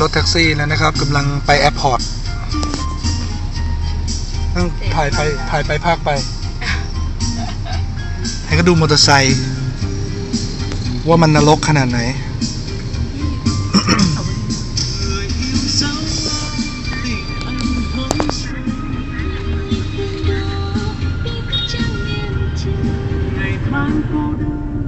รถแท็กซี่แล้วนะครับกำลังไปแอร์พอร์ตนั่งถ่ายไปถ่ายไปภาคไป ให้ก็ดูมอเตอร์ไซค์ว่ามันนรกขนาดไหน chẳng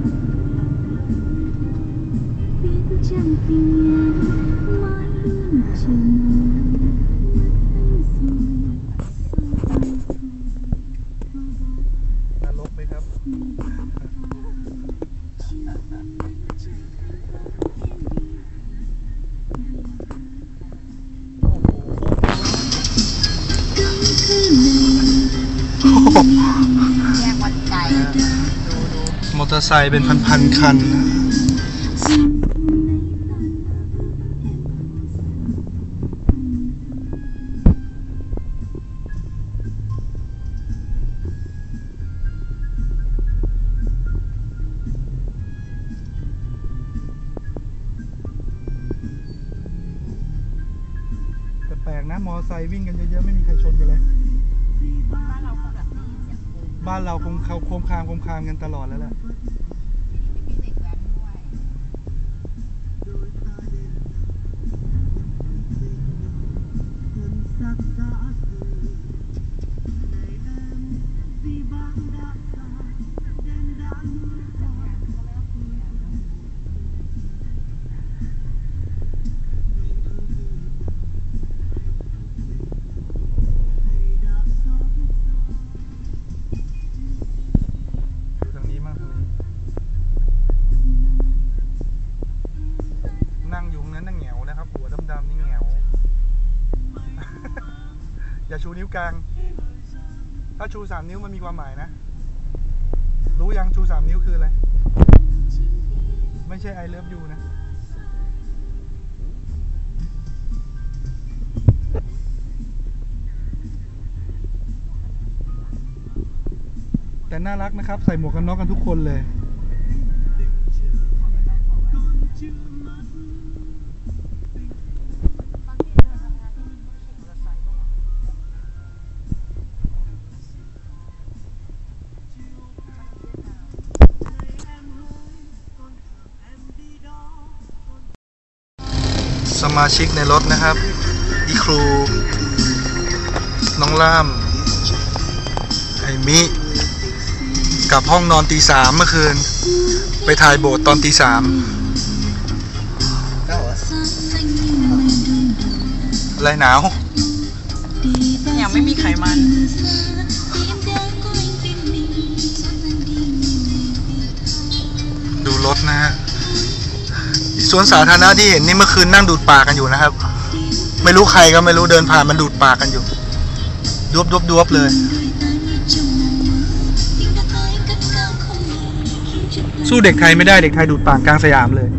แยกวัดใจมอเตอร์ไซค์เป็นพันๆคันนะแต่แปลกนะ มอไซค์วิ่งกันเยอะๆ ไม่มีใครชนกันเลย บ้านเราคงแบบบ้านเราคงเขาโคมคามโคมคามกันตลอดแล้วแหละ นิ้วกลาง ถ้าชูสามนิ้วมันมีความหมายนะ รู้ยังชูสามนิ้วคืออะไร ไม่ใช่ I love you นะ แต่น่ารักนะครับ ใส่หมวกกันน็อกกันทุกคนเลย สมาชิกในรถนะครับอีครู น้องล่าม ไอมิกลับห้องนอนตีสามเมื่อคืน ไปถ่ายโบสถ์ตอนตีสามไรหนาว ยังไม่มีไขมัน สวนสาธารณะที่เห็นนี่เมื่อคืนนั่งดูดปากกันอยู่นะครับ ไม่รู้ใครก็ไม่รู้เดินผ่านมันดูดปากกันอยู่ดวบดวบดวบเลยสู้เด็กไทยไม่ได้เด็กไทยดูดปากกลางสยามเลย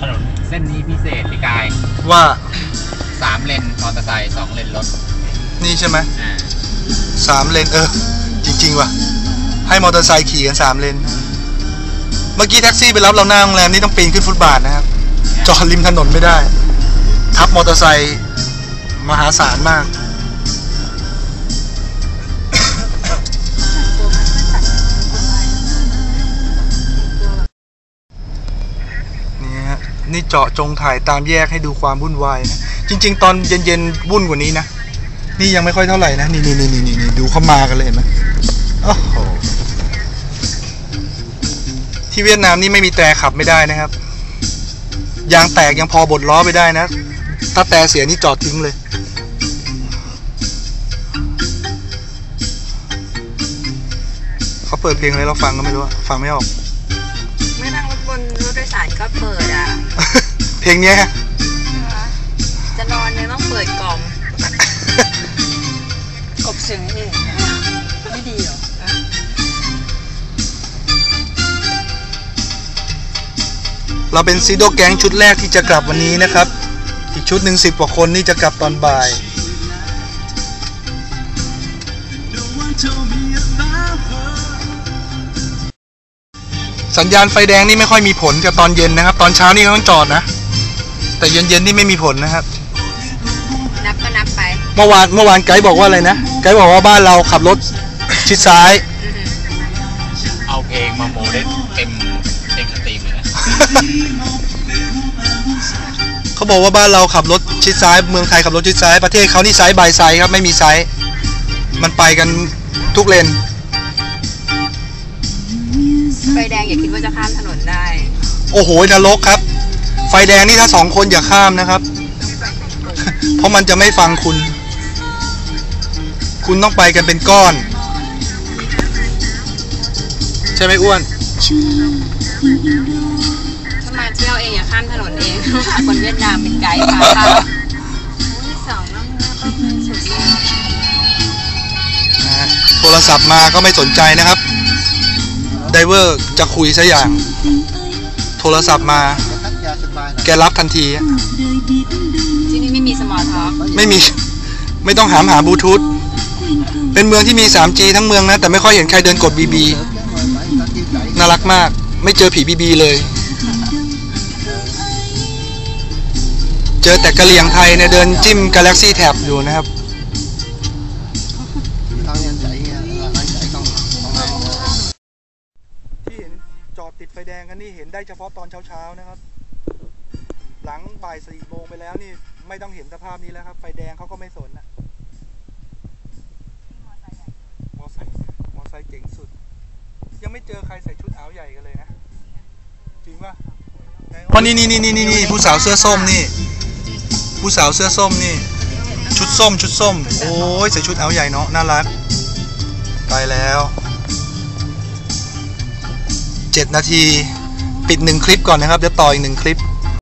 ถนนเส้นนี้พิเศษพี่กายว่าสามเลนมอเตอร์ไซค์สองเลน รถนี่ใช่ไหมอ่าสามเลนเออ จริง ๆ ว่ะ ให้มอเตอร์ไซค์ขี่กันสามเลน เมื่อกี้แท็กซี่ไปรับเราหน้าโรงแรมนี่ต้องปีนขึ้นฟุตบาทนะครับ จอดริมถนนไม่ได้ ทับมอเตอร์ไซค์มหาศาลมาก นี่ฮะนี่เจาะจงถ่ายตามแยกให้ดูความวุ่นวายนะ จริง ๆ ตอนเย็นๆวุ่นกว่านี้นะ นี่ยังไม่ค่อยเท่าไหร่นะ นี่นี่นี่นี่นี่ดูเข้ามากันเลยเห็นไหมโอ้โหที่เวียดนามนี่ไม่มีแต่ขับไม่ได้นะครับ ยางแตกยังพอบดล้อไปได้นะ ถ้าแต่เสียนี่จอดทิ้งเลยเขาเปิดเพลงอะไรเราฟังก็ไม่รู้อะฟังไม่ออก ไม่นั่งรถบนรถโดยสารก็เปิดอะ เพลงเนี้ย ปิดกล่อมกบเสียงเองไม่ดีเหรอเราเป็นซีโดแก๊งชุดแรกที่จะกลับวันนี้นะครับ อีกชุดหนึ่งสิบกว่าคนนี่จะกลับตอนบ่าย สัญญาณไฟแดงนี่ไม่ค่อยมีผลกับตอนเย็นนะครับ ตอนเช้านี่ต้องจอดนะ แต่เย็นๆนี่ไม่มีผลนะครับนับก็นับไป เมื่อวานเมื่อวานไกด์บอกว่าอะไรนะ ไกด์บอกว่าบ้านเราขับรถชิดซ้ายอือหือเอาเพลงมาโมได้เต็มเต็มสตรีมเลยนะเขาบอกว่าบ้านเราขับรถชิดซ้ายเมืองไทยขับรถชิดซ้ายประเทศเขานี่ไซส์บายไซส์ครับไม่มีไซส์มันไปกันทุกเลนไฟแดงอย่าคิดว่าจะข้ามถนนได้ โอ้โหนรกครับ ไฟแดงนี่ถ้าสองคนอย่าข้ามนะครับ เพราะมันจะไม่ฟังคุณ คุณต้องไปกันเป็นก้อน ใช่ไหมอ้วนถ้ามาเที่ยวเองอย่าข้ามถนนเองหาคนเวียดนามเป็นไกด์พาข้ามอุ้ยสองน้ำก็เป็นสุดยอดนะฮะโทรศัพท์มาก็ไม่สนใจนะครับไดเวอร์จะคุยซะอย่าง โทรศัพท์มา แกรับทันทีอะที่นี่ไม่มีสมอลท็อกไม่มี ไม่ต้องหามหาบลูทูธ เป็นเมืองที่มี 3G ทั้งเมืองนะ แต่ไม่ค่อยเห็นใครเดินกด BB น่ารักมาก ไม่เจอผี BB เลย เจอแต่กะเหลี่ยงไทยเนี่ยเดินจิ้ม Galaxy Tab อยู่นะครับที่เห็นจอดติดไฟแดงกันนี่เห็นได้เฉพาะตอนเช้าๆนะครับ หลังบ่ายสี่โมงไปแล้วนี่ไม่ต้องเห็นสภาพนี้แล้วครับ ไฟแดงเขาก็ไม่สนนะมอไซค์มอไซค์เจ๋งสุด ยังไม่เจอใครใส่ชุดอาวใหญ่กันเลยนะ จริงป่ะวันนี้นี่นี่นี่นี่ผู้สาวเสื้อส้มนี่ ผู้สาวเสื้อส้มนี่ ชุดส้มชุดส้ม โอ้ยใส่ชุดอาวใหญ่เนาะน่ารัก ไปแล้วเจ็ดนาที ปิดหนึ่งคลิปก่อนนะครับเดี๋ยวต่ออีกหนึ่งคลิป